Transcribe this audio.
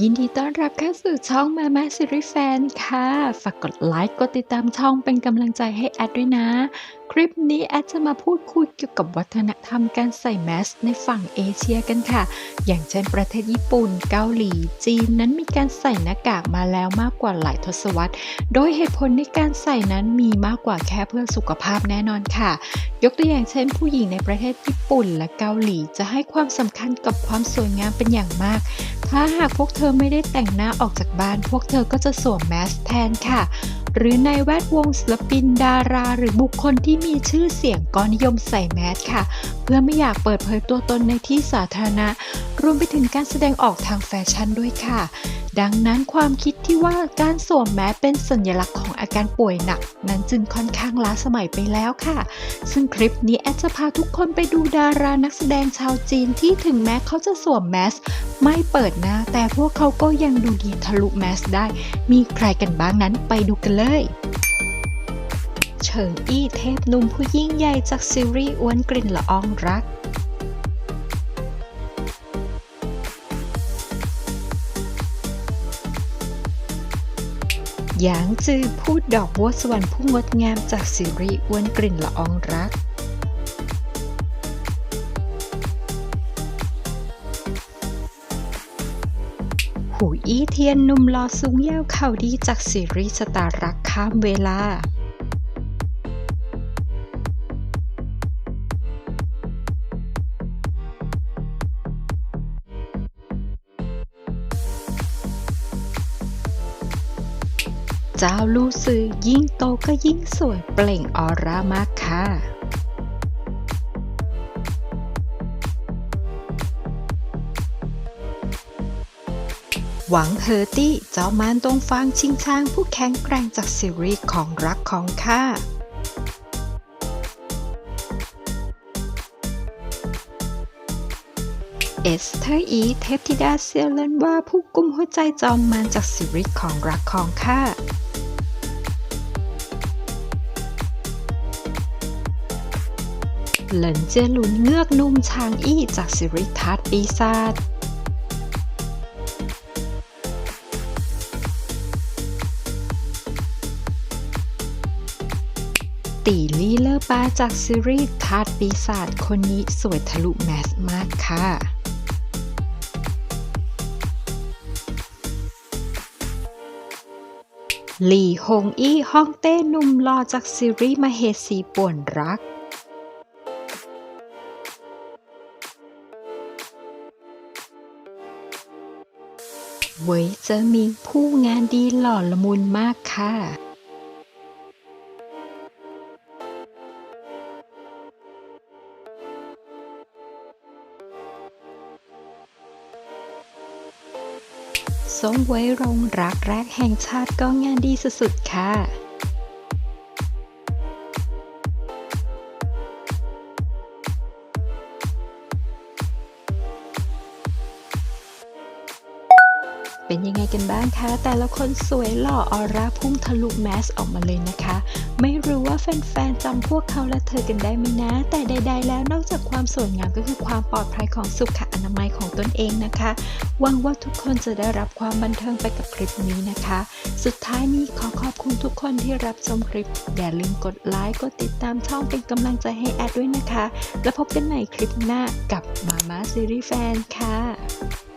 ยินดีต้อนรับเข้าสู่ช่องมาม่าซีรีส์แฟนค่ะ ฝากกดไลค์ กดติดตามช่องเป็นกำลังใจให้แอดด้วยนะ คลิปนี้แอดจะมาพูดคุยเกี่ยวกับวัฒนธรรมการใส่แมสในฝั่งเอเชียกันค่ะ อย่างเช่นประเทศญี่ปุ่น เกาหลี จีนนั้นมีการใส่หน้ากากมาแล้วมากกว่าหลายทศวรรษ โดยเหตุผลในการใส่นั้นมีมากกว่าแค่เพื่อสุขภาพแน่นอนค่ะ ยกตัวอย่างเช่น ผู้หญิงในประเทศญี่ปุ่นและเกาหลีจะให้ความสำคัญกับความสวยงามเป็นอย่างมาก ถ้าหากพวกเธอไม่ได้แต่งหน้าออกจากบ้าน พวกเธอก็จะสวมแมสแทนค่ะ หรือในแวดวงศิลปินดารา หรือบุคคลที่มีชื่อเสียงก็นิยมใส่แมสค่ะ เพื่อไม่อยากเปิดเผยตัวตนในที่สาธารณะ รวมไปถึงการแสดงออกทางแฟชั่นด้วยค่ะ ดังนั้นความคิดที่ว่าการสวมแมสเป็นสัญลักษณ์ของอาการป่วยหนัก นั้นจึงค่อนข้างล้าสมัยไปแล้วค่ะ ซึ่งคลิปนี้แอดจะพาทุกคนไปดูดารานักแสดงชาวจีนที่ถึงแม้เขาจะสวมแมสไม่เปิดหน้า แต่พวกเขาก็ยังดูดีทะลุแมสได้ มีใครกันบ้างนั้นไปดูกันเลยเฉิงอี้เทพหนุ่มผู้ยิ่งใหญ่จากซีรีส์อ้วนกลิ่นละอองรัก หยางจือพูดดอกบัวสวรรค์ผู้งดงามจากซีรีส์อ้วนกลิ่นละอองรักหูอี้เทียนนุ่มหล่อสูงยาวเข่าดีจากซีรีส์สตาร์รักข้ามเวลา เจ้าลู่ซือยิ่งโตก็ยิ่งสวยเปล่งออร่ามากค่ะหวังเฮอร์ตี้เจ้ามารตรงฟางชิงช้างผู้แข็งแกร่งจากซีรีส์ของรักของข้าเอสเธอร์อีเทพธิดาเซียเลนว่าผู้กุมหัวใจจอมมารจากซีรีส์ของรักของข้า เหลินเจยหลุนเงือกนุ่มชางอี้จากซีรีส์ทัดปีศาจตีลี่เลอร์ปาจากซีรีส์ทาสปีศาจคนนี้สวยทะลุแมสมากค่ะหลี่ฮงอี้ฮ่องเต้หนุ่มหล่อจากซีรีส์มาเหสีป่วนรัก เวยเจอมีผู้งานดีหล่อละมุนมากค่ะส้มไว้รงรักแรกแห่งชาติก็งานดีสุดๆค่ะ เป็นยังไงกันบ้างคะ แต่ละคนสวยหล่อออร่าพุ่งทะลุแมสออกมาเลยนะคะ ไม่รู้ว่าแฟนๆจำพวกเขาและเธอกันได้ไหมนะ แต่ใด ๆ แล้วนอกจากความสวยงามก็คือความปลอดภัยของสุขอนามัยของตนเองนะคะ หวังว่าทุกคนจะได้รับความบันเทิงไปกับคลิปนี้นะคะ สุดท้ายนี้ขอขอบคุณทุกคนที่รับชมคลิป อย่าลืมกดไลค์ กดติดตามช่องเป็นกำลังใจให้แอดด้วยนะคะ แล้วพบกันใหม่คลิปหน้ากับมาม่าซีรีส์แฟนค่ะ